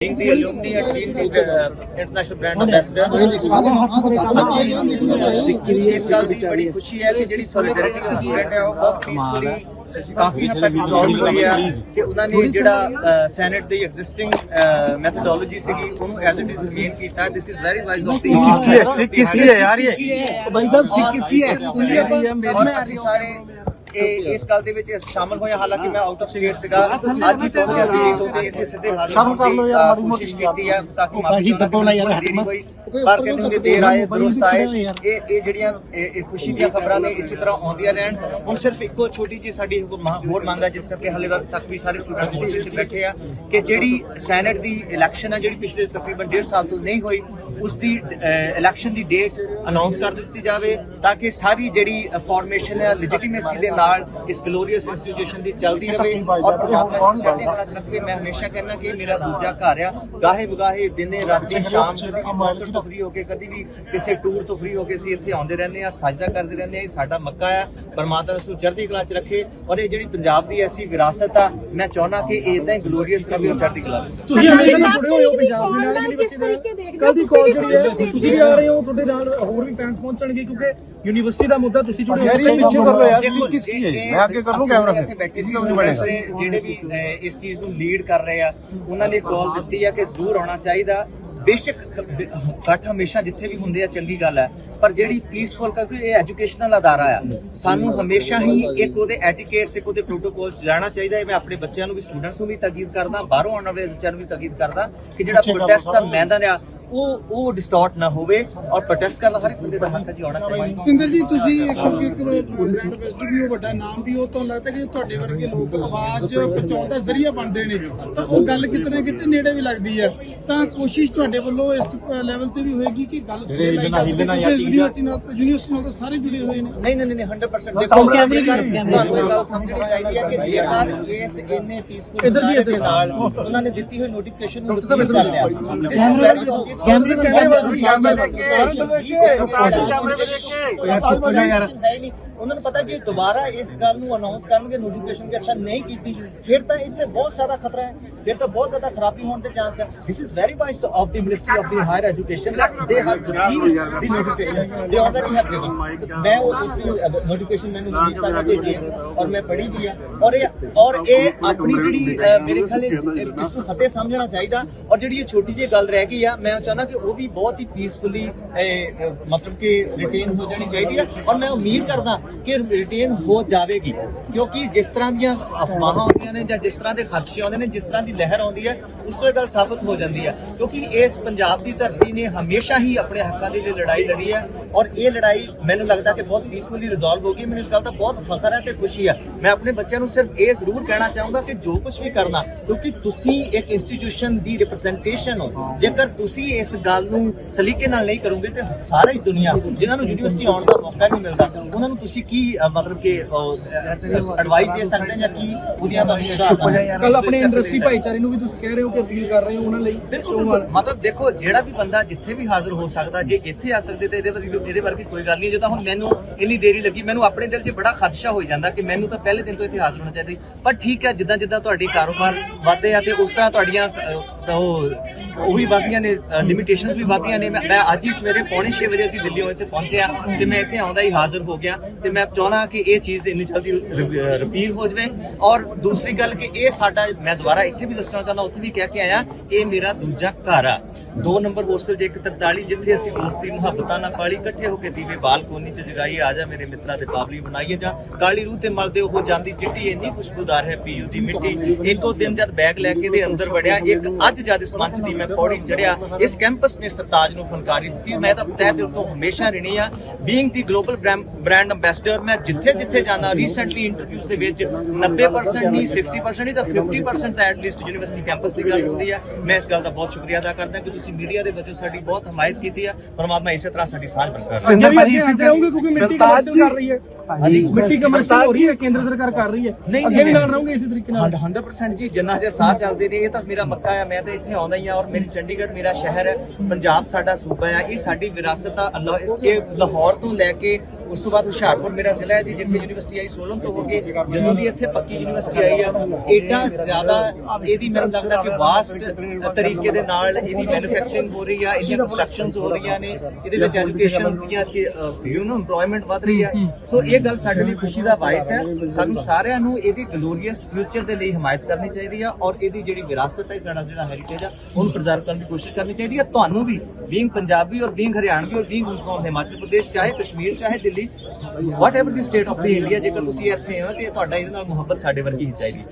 Team ਦੀ alumni and team ਦੀ international brand ambassador ਇਸ ਗੱਲ ਦੀ ਬੜੀ ਖੁਸ਼ੀ ਹੈ ਕਿ ਜਿਹੜੀ ਸੋਲਿਡੈਰਿਟੀ ਦਾ ਸਟੂਡੈਂਟ ਹੈ ਉਹ ਬਹੁਤ ਪੀਸਫੁਲੀ ਕਾਫੀ ਹੱਦ ਤੱਕ ਰਿਜ਼ੋਲਵ ਹੋ ਗਿਆ ਕਿ ਉਹਨਾਂ ਨੇ ਜਿਹੜਾ ਸੈਨੇਟ ਦੀ ਐਗਜ਼ਿਸਟਿੰਗ ਮੈਥਡੋਲੋਜੀ ਸੀਗੀ ਉਹਨੂੰ ਐਜ਼ ਇਟ ਇਜ਼ ਰਿਮੇਨ ਕੀਤਾ this is very wise of the ਕਿਸ ਕੀ ਹੈ ਸਟਿਕ ਕਿਸ ਕੀ ਹੈ ਯਾਰ ਇਹ ਭਾਈ ਸਾਹਿਬ ਸਟਿਕ ਕਿਸ ਕੀ ਹੈ ਔਰ ਅਸੀਂ ਸਾਰੇ ਇਸ ਗੱਲ ਦੇ ਵਿੱਚ ਸ਼ਾਮਲ ਹੋਏ ਹਾਂ। ਹਾਲਾਂਕਿ ਮੈਂ ਆਊਟ ਆਫ ਸਟੇਟ ਸੀਗਾ। ਅੱਜ ਹੀ ਪਹੁੰਚਿਆ ਦਿੱਲੀ ਤੋਂ ਤੇ ਇੱਥੇ ਸਿੱਧੇ ਹਾਜ਼ਰ ਸ਼ਰਮ ਕਰ ਲਓ ਯਾਰ, ਮਾੜੀ ਮੋਟੀ ਕੀਤੀ ਹੈ ਤਾਂ ਕਿ ਭਾਜੀ ਦੱਬੋ ਨਾ ਯਾਰ, ਪਰ ਕਹਿੰਦੇ ਹੁੰਦੇ ਦੇਰ ਆਏ ਦਰੁਸਤ ਆਏ। ਇਹ ਇਹ ਜਿਹੜੀਆਂ ਇਹ ਖੁਸ਼ੀ ਦੀਆਂ ਖਬਰਾਂ ਨੇ ਇਸੇ ਤਰ੍ਹਾਂ ਆਉਂਦੀਆਂ ਰਹਿਣ। ਹੁਣ ਸਿਰਫ ਇੱਕੋ ਛੋਟੀ ਜੀ ਸਾਡੀ ਹੋਰ ਮੰਗ ਹੈ ਜਿਸ ਕਰਕੇ ਹਲੇ ਵਰ ਤੱਕ ਵੀ ਸਾਰੇ ਸਟੂਡੈਂਟ ਤੇ ਬੈਠੇ ਆ ਕਿ ਜਿਹੜੀ ਸੈਨੇਟ ਦੀ ਇਲੈਕਸ਼ਨ ਹੈ ਜਿਹੜੀ ਪਿਛਲੇ ਤਕਰੀਬਨ 1.5 ਸਾਲ ਤੋਂ ਨਹੀਂ ਹੋਈ ਉਸ ਦੀ ਇਲੈਕਸ਼ਨ ਦੀ ਡੇਟ ਅਨਾਉਂਸ ਕਰ ਦਿੱਤੀ ਜਾਵੇ ਤਾਂ ਕਿ ਸਾਰੀ ਜਿਹੜੀ ਫਾਰਮੇਸ਼ਨ ਹੈ ਲੈਜੀਟੀਮੇਸੀ ਦੇ ਨਾਲ ਇਸ ਗਲੋਰੀਅਸ ਇੰਸਟੀਟਿਊਸ਼ਨ ਦੀ ਚੱਲਦੀ ਰਹੇ ਔਰ ਪਰਮਾਤਮਾ ਇਸ ਚੜ੍ਹਦੀ ਕਲਾ ਚ ਰੱਖੇ। ਮੈਂ ਹਮੇਸ਼ਾ ਕਹਿੰਦਾ ਕਿ ਮੇਰਾ ਦੂਜਾ ਘਰ ਆ। ਗਾਹੇ ਬਗਾਹੇ ਦਿਨੇ ਰਾਤੀ ਸ਼ਾਮ ਕਦੀ ਵੀ ਕਨਸਰਟ ਤੋਂ ਫ੍ਰੀ ਹੋ ਕੇ ਕਦੀ ਵੀ ਕਿਸੇ ਟੂਰ ਤੋਂ ਫ੍ਰੀ ਹੋ ਕੇ ਅਸੀਂ ਇੱਥੇ ਆਉਂਦੇ ਰਹਿੰਦੇ ਆ ਸਜਦਾ ਕਰਦੇ ਰਹਿੰਦੇ ਆ ਇਹ ਸਾਡਾ ਮੱਕਾ ਆ। ਪਰਮਾਤਮਾ ਇਸ ਨੂੰ ਚੜ੍ਹਦੀ ਕਲਾ ਚ ਰੱਖੇ। ਔਰ ਇਹ ਜਿਹੜੀ ਪੰਜਾਬ ਦੀ ਐਸੀ ਵਿਰਾਸਤ ਆ ਮੈਂ ਚਾਹੁੰਦਾ ਕਿ ਇਹ ਇਦਾਂ ਹੀ ਗਲੋਰੀਅਸ ਰਹੇ ਚੜ੍ਹਦੀ ਕਲਾ ਚ ਤੁਸੀਂ ਹਮੇਸ਼ਾ ਤੋਂ ਜੁੜੇ ਹੋਏ ਹੋ ਪੰਜਾਬ ਦੇ ਨਾਲ ਯੂਨੀਵਰਸਿਟੀ ਨਾਲ। ਕੱਲ ਦੀ ਕਾਲ ਜਿਹੜੀ ਹੈ ਤੁਸੀਂ ਵੀ ਆ ਰਹੇ ਹੋ ਤੁਹਾਡੇ ਨਾਲ ਹੋਰ ਵੀ ਫੈਨਸ ਪਹੁੰਚਣਗੇ ਕਿਉਂਕਿ ਯੂਨੀਵਰਸਿਟੀ ਦਾ ਮੁੱਦਾ ਤੁਸੀਂ ਜੁੜੇ ਪਿੱਛੇ ਕਰ ਲੋ ਯਾਰ ਕਿਸ ਕੀ ਹੈ ਮੈਂ ਅੱਗੇ ਕਰ ਲੂੰ ਕੈਮਰਾ ਫਿਰ? ਜਿਹੜੇ ਵੀ ਇਸ ਚੀਜ਼ ਨੂੰ ਲੀਡ ਕਰ ਰਹੇ ਆ ਉਹਨਾਂ ਨੇ ਕਾਲ ਦਿੱਤੀ ਆ ਕਿ ਜ਼ਰੂਰ ਆਉਣਾ ਚਾਹੀਦਾ। ਬੇਸ਼ੱਕ ਇਕੱਠ ਹਮੇਸ਼ਾ ਜਿੱਥੇ ਵੀ ਹੁੰਦੇ ਆ ਚੰਗੀ ਗੱਲ ਹੈ ਪਰ ਜਿਹੜੀ ਪੀਸਫੁਲ ਕਿਉਂਕਿ ਇਹ ਐਜੂਕੇਸ਼ਨਲ ਅਦਾਰਾ ਆ ਸਾਨੂੰ ਹਮੇਸ਼ਾ ਹੀ ਇੱਕ ਉਹਦੇ ਐਟੀਕੇਟਸ ਇੱਕ ਉਹਦੇ ਪ੍ਰੋਟੋਕੋਲ ਜਾਣਾ ਚਾਹੀਦਾ। ਹੈ ਮੈਂ ਆਪਣੇ ਬੱਚਿਆਂ ਨੂੰ ਵੀ ਸਟੂਡੈਂਟਸ ਨੂੰ ਵੀ ਤਾਕੀਦ ਕਰਦਾ ਬਾਹਰੋਂ ਆਉਣ ਵਾਲੇ ਬੱਚਿਆਂ ਵੀ ਤਾਕੀਦ ਕਰਦਾ ਕਿ ਜਿਹੜਾ ਪ੍ਰੋਟੈਸਟ ਦਾ ਮੈਦਾਨ ਆ ਉਹ ਉਹ ਡਿਸਟੋਰਟ ਨਾ ਹੋਵੇ ਔਰ ਪ੍ਰੋਟੈਸਟ ਕਰਨ ਦਾ ਹਰ ਇੱਕ ਬੰਦੇ ਦਾ ਹੱਕ ਹੈ ਜੀ ਆਉਣਾ ਚਾਹੀਦਾ। ਸਤਿੰਦਰ ਜੀ ਤੁਸੀਂ ਇੱਕ ਇੱਕ ਬ੍ਰਾਂਡ ਐਂਬੈਸਡਰ ਵੀ ਹੋ ਵੱਡਾ ਨਾਮ ਵੀ ਉਹ ਤੋਂ ਲੱਗਦਾ ਕਿ ਤੁਹਾਡੇ ਵਰਗੇ ਲੋਕ ਆਵਾਜ਼ ਪਹੁੰਚਾਉਣ ਦਾ ਜ਼ਰੀਆ ਬਣਦੇ ਨੇ? ਤਾਂ ਉਹ ਗੱਲ ਕਿਤਨੇ ਕਿਤੇ ਨੇੜੇ ਵੀ ਲੱਗਦੀ ਹੈ। ਤਾਂ ਕੋਸ਼ਿਸ਼ ਤੁਹਾਡੇ ਵੱਲੋਂ ਇਸ ਲੈਵਲ ਤੇ ਵੀ ਹੋਏਗੀ ਕਿ ਗੱਲ ਕਿਉਂਕਿ ਯੂਨੀਵਰਸਿਟੀ ਨਾਲ ਯੂਨੀਵਰਸਿਟੀ ਨਾਲ ਤਾਂ ਸਾਰੇ ਜੁੜੇ ਹੋਏ ਨੇ। ਨਹੀਂ ਨਹੀਂ ਨਹੀਂ 100% ਦੇਖੋ ਕੈਮਰੇ ਤੁਹਾਨੂੰ ਇਹ ਗੱਲ ਸਮਝਣੀ ਚਾਹੀਦੀ ਹੈ ਕਿ ਜੇਕਰ ਇਸ ਇੰਨੇ ਪੀਸਫੁਲ ਇੱਧਰ ਜੀ, ਇੱਧਰ। ਨਾਲ ਉਹਨਾਂ ਨੇ ਦਿੱਤੀ ਹੋਈ ਨੋਟੀਫਿਕੇਸ਼ਨ ਨੂੰ ਰਿਸੀਵ ਕਰ ਲਿਆ। ਕੈਮਰੇ ਕੈਮਰੇ ਉਹਨਾਂ ਨੂੰ ਪਤਾ ਜੇ ਦੁਬਾਰਾ ਇਸ ਗੱਲ ਨੂੰ ਅਨਾਉਂਸ ਕਰਨਗੇ ਨੋਟੀਫਿਕੇਸ਼ਨ ਕਿ ਅੱਛਾ ਨਹੀਂ ਕੀਤੀ, ਫਿਰ ਤਾਂ ਇੱਥੇ ਬਹੁਤ ਜ਼ਿਆਦਾ ਖਤਰਾ ਹੈ, ਫਿਰ ਤਾਂ ਬਹੁਤ ਜ਼ਿਆਦਾ ਖਰਾਬੀ ਹੋਣ ਦੇ ਚਾਂਸ ਹੈ। This is very wise of the ministry of the higher education that they have received the notification they already have given ਮੈਂ ਉਹ ਉਸ ਨੋਟੀਫਿਕੇਸ਼ਨ ਮੈਨੂੰ ਮਿਲ ਸਕਦਾ ਭੇਜੀ ਹੈ ਔਰ ਮੈਂ ਪੜ੍ਹੀ ਵੀ ਹੈ ਔਰ ਇਹ ਔਰ ਇਹ ਆਪਣੀ ਜਿਹੜੀ ਮੇਰੇ ਖਿਆਲ ਇਸ ਨੂੰ ਫਤਿਹ ਸਮਝਣਾ ਚਾਹੀਦਾ ਔਰ ਜਿਹੜੀ ਇਹ ਛੋਟੀ ਜਿਹੀ ਗੱਲ ਰਹਿ ਗਈ ਆ ਮੈਂ ਚਾਹੁੰਦਾ ਕਿ ਉਹ ਵੀ ਬਹੁਤ ਹੀ ਪੀਸਫੁਲੀ ਮਤਲਬ ਕਿ ਰਿਟੇਨ ਹੋ ਜਾਣੀ ਚਾਹੀਦੀ ਹੈ ਔਰ ਮੈਂ ਉਮੀਦ ਕਰਦਾ ਕਿ ਰਿਟੇਨ ਹੋ ਜਾਵੇਗੀ। ਕਿਉਂਕਿ ਜਿਸ ਤਰ੍ਹਾਂ ਦੀਆਂ ਅਫਵਾਹਾਂ ਆਉਂਦੀਆਂ ਨੇ ਜਾਂ ਜਿਸ ਤਰ੍ਹਾਂ ਦੇ ਖਦਸ਼ੇ ਆਉਂਦੇ ਨੇ, ਜਿਸ ਤਰ੍ਹਾਂ ਦੀ ਲਹਿਰ ਆਉਂਦੀ ਹੈ, ਉਸ ਤੋਂ ਇਹ ਗੱਲ ਸਾਬਤ ਹੋ ਜਾਂਦੀ ਹੈ। ਕਿਉਂਕਿ ਇਸ ਪੰਜਾਬ ਦੀ ਧਰਤੀ ਨੇ ਹਮੇਸ਼ਾ ਹੀ ਆਪਣੇ ਹੱਕਾਂ ਦੇ ਲੜਾਈ ਲੜੀ ਹੈ ਔਰ ਇਹ ਲੜਾਈ ਮੈਨੂੰ ਲੱਗਦਾ ਕਿ ਬਹੁਤ ਪੀਸਫੁਲੀ ਰਿਜ਼ੋਲਵ ਹੋ ਗਈ। ਮੈਨੂੰ ਇਸ ਗੱਲ ਦਾ ਬਹੁਤ ਫਖਰ ਹੈ ਤੇ ਖੁਸ਼ੀ ਹੈ। ਮੈਂ ਆਪਣੇ ਬੱਚਿਆਂ ਨੂੰ ਸਿਰਫ ਇਹ ਜ਼ਰੂਰ ਕਹਿਣਾ ਚਾਹੂੰਗਾ ਕਿ ਜੋ ਕੁਝ ਵੀ ਕਰਨਾ, ਕਿਉਂਕਿ ਤੁਸੀਂ ਇੱਕ ਇੰਸਟੀਟਿਊਸ਼ਨ ਦੀ ਰਿਪਰੈਜ਼ੈਂਟੇਸ਼ਨ ਹੋ। ਜੇਕਰ ਤੁਸੀਂ ਇਸ ਗੱਲ ਨੂੰ ਸਲੀਕੇ ਨਾਲ ਨਹੀਂ ਕਰੋਗੇ ਤੇ ਸਾਰੀ ਦੁਨੀਆ, ਜਿਨ੍ਹਾਂ ਨੂੰ ਯੂਨੀਵਰਸਿਟੀ ਆਉਣ ਦਾ ਮੌਕਾ ਨਹੀਂ ਮਿਲਦਾ, ਉਹਨਾਂ ਨੂੰ ਤੁਸੀਂ ਕੀ ਅ, ਮਤਲਬ ਕਿ ਐਡਵਾਈਸ ਦੇ ਸਕਦੇ ਜਾਂ ਕੀ ਉਹਦੀਆਂ ਤੁਹਾਨੂੰ ਕੱਲ ਆਪਣੇ ਇੰਡਸਟਰੀ ਭਾਈਚਾਰੇ ਨੂੰ ਵੀ ਤੁਸੀਂ ਕਹਿ ਰਹੇ ਹੋ ਕਿ ਅਪੀਲ ਕਰ ਰਹੇ ਹੋ ਉਹਨਾਂ ਲਈ ਬਿਲਕੁਲ। ਮਤਲਬ ਦੇਖੋ ਜਿਹੜਾ ਵੀ ਬੰਦਾ ਜਿੱਥੇ ਵੀ ਹਾਜ਼ਰ ਹੋ ਸਕਦਾ ਜੇ ਇੱਥੇ ਆ ਸਕਦੇ ਤੇ ਇਹਦੇ ਵਰਗੀ ਇਹਦੇ ਵਰਗੀ ਕੋਈ ਗੱਲ ਨਹੀਂ ਜੇ ਤਾਂ ਹੁਣ ਮੈਨੂੰ ਇੰਨੀ ਦੇਰੀ ਲੱਗੀ ਮੈਨੂੰ ਆਪਣੇ ਦਿਲ 'ਚ ਬੜਾ ਖਦਸ਼ਾ ਹੋ ਜਾਂਦਾ ਕਿ ਮੈਨੂੰ ਤਾਂ ਪਹਿਲੇ ਦਿਨ ਤੋਂ ਇੱਥੇ ਹਾਜ਼ਰ ਹੋਣਾ ਚਾਹੀਦਾ। ਪਰ ਠੀਕ ਹੈ ਜਿੱਦਾਂ ਜਿੱਦਾਂ ਤੁਹਾਡੇ ਕਾਰੋਬਾਰ ਵਧਦੇ ਆ ਤੇ ਉਸ ਤਰ੍ਹਾਂ ਤੁਹਾਡੀਆਂ ਤਾਂ ਉਹ ਉਹ ਵੀ ਵਧਦੀਆਂ ਨੇ ਲਿਮਿਟੇਸ਼ਨਸ ਵੀ ਵਧਦੀਆਂ ਨੇ। ਮੈਂ ਅੱਜ ਹੀ ਸਵੇਰੇ ਪੌਣੇ 6 ਵਜੇ ਅਸੀਂ ਦਿੱਲੀ ਇੱਥੇ ਪਹੁੰਚੇ ਆ ਤੇ ਮੈਂ ਇੱਥੇ ਆਉਂਦਾ ਹੀ ਹਾਜ਼ਰ ਹੋ ਗਿਆ ਤੇ ਮੈਂ ਚਾਹੁੰਦਾ ਕਿ ਇਹ ਚੀਜ਼ ਇੰਨੀ ਜਲਦੀ ਰਿਪੀਲ ਹੋ ਜਾਵੇ। ਔਰ ਦੂਸਰੀ ਗੱਲ ਕਿ ਇਹ ਸਾਡਾ, ਮੈਂ ਦੁਬਾਰਾ ਇੱਥੇ ਵੀ ਦੱਸਣਾ ਚਾਹੁੰਦਾ, ਉੱਥੇ ਵੀ ਕਹਿ ਕੇ ਆਇਆ, ਇਹ ਮੇਰਾ ਦੂਜਾ ਘਰ ਆ। ਦੋ ਨੰਬਰ ਹੋਸਟਲ ਜੇ 143 ਜਿੱਥੇ ਅਸੀਂ ਦੋਸਤੀ ਮੁਹੱਬਤਾਂ ਨਾਲ ਪਾਲੀ ਇਕੱਠੇ ਹੋ ਕੇ ਦੀਵੇ ਬਾਲਕੋਨੀ 'ਚ ਜਗਾਈਏ, ਆ ਜਾ ਮੇਰੇ ਮਿੱਤਰਾਂ ਦੇ ਕਾਬਲੀ ਬਣਾਈਏ ਜਾਂ ਕਾਲੀ ਰੂਹ ਤੇ ਮਲਦੇ ਉਹ ਜਾਂਦੀ ਚਿੱਟੀ ਇੰਨੀ ਖੁਸ਼ਬੂਦਾਰ ਹੈ ਪੀਯੂ ਦੀ ਮਿੱਟੀ। ਇੱਕੋ ਦਿਨ ਜਦ ਬੈਗ ਲੈ ਕੇ ਦੇ ਅੰਦਰ ਵੜਿਆ, ਇੱਕ ਅੱਜ ਜਦ ਇਸ ਮੰਚ ਦੀ ਮੈਂ ਪੌੜੀ ਚੜਿਆ ਇਸ ਕੈਂਪਸ ਨੇ ਸਰਤਾਜ ਨੂੰ ਫਨਕਾਰੀ ਦਿੱਤੀ। ਮੈਂ ਤਾਂ ਤਹਿ ਦਿਲ ਤੋਂ ਹਮੇਸ਼ਾ ਰਿਣੀ ਆ। Being the global brand ambassador ਮੈਂ ਜਿੱਥੇ ਜਿੱਥੇ ਜਾਣਾ ਰੀਸੈਂਟਲੀ ਇੰਟਰਵਿਊਜ਼ ਦੇ ਵਿੱਚ 90% ਨਹੀਂ 60% ਨਹੀਂ ਤਾਂ 50% ਤਾਂ ਐਟਲੀਸਟ ਯੂਨੀਵਰਸਿਟੀ ਕੈਂਪਸ ਦੀ ਗੱਲ ਹੁੰਦੀ ਆ। ਮੈਂ ਇਸ ਗੱਲ ਦਾ ਬਹੁਤ ਸ਼ੁਕਰੀਆ ਅਦਾ ਕਰਦਾ ਕਿ ਤੁਸੀਂ ਮੀਡੀਆ ਦੇ ਵਜੋਂ ਸਾਡੀ ਬਹੁਤ ਹਮਾਇਤ ਕੀਤੀ ਆ। ਪਰਮਾਤਮਾ ਇਸੇ ਤਰ੍ਹਾਂ ਸਾਡੀ ਸਾਂਝ ਬਰਕਰਾਰ ਅੱਗੇ ਵੀ ਅੱਗੇ ਮਿੱਟੀ ਕਮਰਸ਼ੀਅਲ ਹੈ ਹਾਂਜੀ। ਮਿੱਟੀ ਕਮਰਸ਼ੀਅਲ ਹੋ ਰਹੀ ਹੈ ਕੇਂਦਰ ਸਰਕਾਰ ਕਰ ਰਹੀ ਹੈ ਅੱਗੇ ਵੀ ਨਹੀਂ। ਨਾਲ ਰਹੋਗੇ ਇਸੇ ਤਰੀਕੇ ਨਾਲ 100% ਜੀ ਜਿੰਨਾ ਚਿਰ ਸਾਹ ਚੱਲਦੇ ਨੇ ਇਹ ਤਾਂ ਮੇਰਾ ਮੱਕਾ ਆ ਮੈਂ ਤਾਂ ਇੱਥੇ ਆਉਂਦਾ ਹੀ ਆ ਔਰ ਮੇਰੀ ਚੰਡੀਗੜ੍ਹ ਮੇਰਾ ਸ਼ਹਿਰ ਹੈ ਪੰਜਾਬ ਸਾਡਾ ਸੂਬਾ ਆ ਇਹ ਸਾਡੀ ਵਿਰਾਸਤ ਆ ਇਹ ਲਾਹੌਰ ਤੋਂ ਲੈ ਕੇ ਉਸ ਤੋਂ ਬਾਅਦ ਹੁਸ਼ਿਆਰਪੁਰ ਮੇਰਾ ਜ਼ਿਲ੍ਹਾ ਹੈ ਜੀ, ਜਿੱਥੇ ਯੂਨੀਵਰਸਿਟੀ ਆਈ ਸੋਲਨ ਤੋਂ ਹੋ ਕੇ, ਜਦੋਂ ਦੀ ਇੱਥੇ ਪੱਕੀ ਯੂਨੀਵਰਸਿਟੀ ਆਈ ਆ ਐਡਾ ਜ਼ਿਆਦਾ ਇਹਦੀ ਮੈਨੂੰ ਲੱਗਦਾ ਕਿ ਵਾਸਟ ਤਰੀਕੇ ਦੇ ਨਾਲ ਇਹਦੀ ਮੈਨੂਫੈਕਚਰਿੰਗ ਹੋ ਰਹੀ ਆ, ਇਹਦੀਆਂ ਪ੍ਰੋਡਕਸ਼ਨਸ ਹੋ ਰਹੀਆਂ ਨੇ, ਇਹਦੇ ਵਿੱਚ ਐਜੂਕੇਸ਼ਨ ਦੀਆਂ ਯੂ نو EMPLOYMENT ਵਧ ਰਹੀ ਆ। ਸੋ ਇਹ ਗੱਲ ਸਾਡੇ ਲਈ ਖੁਸ਼ੀ ਦਾ ਵਾਇਸ ਹੈ। ਸਾਨੂੰ ਸਾਰਿਆਂ ਨੂੰ ਇਹਦੇ ਗਲੋਰੀਅਸ ਫਿਊਚਰ ਦੇ ਲਈ ਹਮਾਇਤ ਕਰਨੀ ਚਾਹੀਦੀ ਆ ਔਰ ਇਹਦੀ ਜਿਹੜੀ ਵਿਰਾਸਤ ਹੈ, ਸਾਡਾ ਜਿਹੜਾ ਹੈਰੀਟੇਜ ਆ, ਉਹਨੂੰ ਪ੍ਰੀਜ਼ਰਵ ਕਰਨ ਦੀ ਕੋਸ਼ਿਸ਼ ਕਰਨੀ ਚਾਹੀਦੀ ਆ। ਤੁਹਾਨੂੰ ਵੀ ਬੀਇੰਗ ਪੰਜਾਬੀ ਔਰ ਬੀਇੰਗ ਹਰਿਆਣਵੀ ਔਰ ਬੀਇੰਗ ਫਰੋਮ ਹਿਮਾਚਲ ਪ੍ਰਦੇਸ਼ ਚਾਹੇ ਕਸ਼ਮੀਰ ਚਾਹੇ Delhi whatever the state of the India ਜੇਕਰ ਤੁਸੀਂ ਇੱਥੇ ਹੋ ਤੇ ਤੁਹਾਡਾ ਇਹਦੇ ਨਾਲ ਮੁਹੱਬਤ ਸਾਡੇ ਵਰਗੀ ਹੀ ਚਾਹੀਦੀ